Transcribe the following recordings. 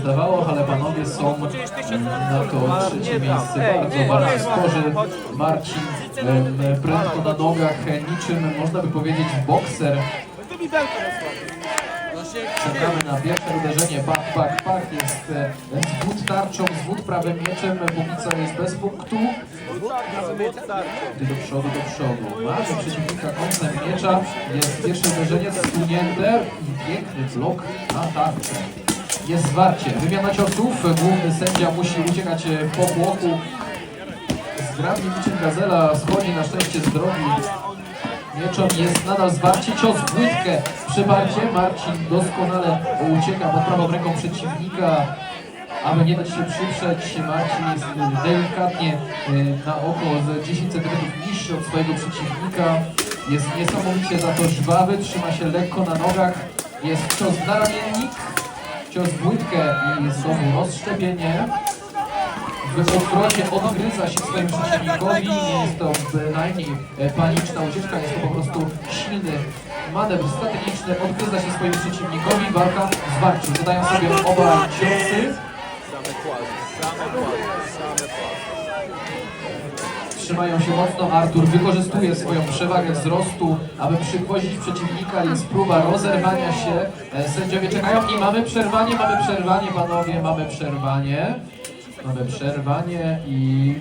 zdawało, ale panowie są na to trzecie miejsce. Bardzo bardzo sporzy. Marcin prędko na nogach, niczym można by powiedzieć bokser. Czekamy na pierwsze uderzenie. Bach, bach, bach. Jest zwód tarczą, zwód prawym mieczem. Póki co jest bez punktu. Ty do przodu, do przodu. Mamy przeciwnika końcem miecza. Jest pierwsze uderzenie stunięte i piękny blok na tarczę. Jest zwarcie. Wymiana ciosów. Główny sędzia musi uciekać e, po bloku. Zgrabnie niczym gazela schodzi na szczęście z drogi. Mieczem jest nadal zwarcie, cios w łydkę, przyparcie. Marcin doskonale ucieka pod prawą ręką przeciwnika. Aby nie dać się przyprzeć, Marcin jest delikatnie y, na oko z 10 cm niższy od swojego przeciwnika. Jest niesamowicie za to żwawy, trzyma się lekko na nogach. Jest cios na ramiennik, cios w łydkę i znowu rozszczepienie. W odwrocie odgryza się swojemu przeciwnikowi. Nie jest to bynajmniej paniczna ucieczka, jest to po prostu silny manewr strategiczny. Odgryza się swojemu przeciwnikowi. Walka w zwarciu. Dodają sobie oba ciosy. Trzymają się mocno. Artur wykorzystuje swoją przewagę wzrostu, aby przywozić przeciwnika. Jest próba rozerwania się. E, Sędziowie czekają i mamy przerwanie, mamy przerwanie, panowie, mamy przerwanie. Mamy przerwanie i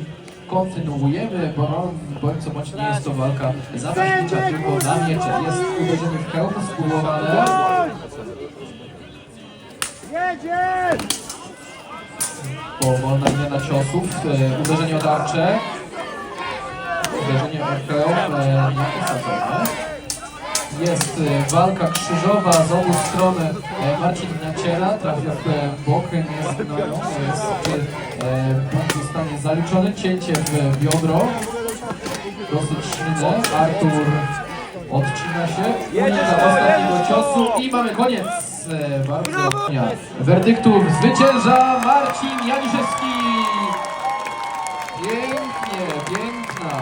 kontynuujemy, bo bądź co bądź nie jest to walka zawodnicza, tylko na miecze. Jest uderzenie w hełm spróbowane. Powolna zmiana ciosów, e, uderzenie o tarczę. Jest e, walka krzyżowa z obu stron. E, Marcin naciera, trafia w e, bok, nie zgnają. Jest e, punkt zostanie zaliczony. Cięcie w biodro. Dosyć silne. Artur odcina się. Unika ostatniego ciosu i mamy koniec. E, Bardzo dnia. Werdyktu zwycięża Marcin Janiszewski. Pięknie, piękna.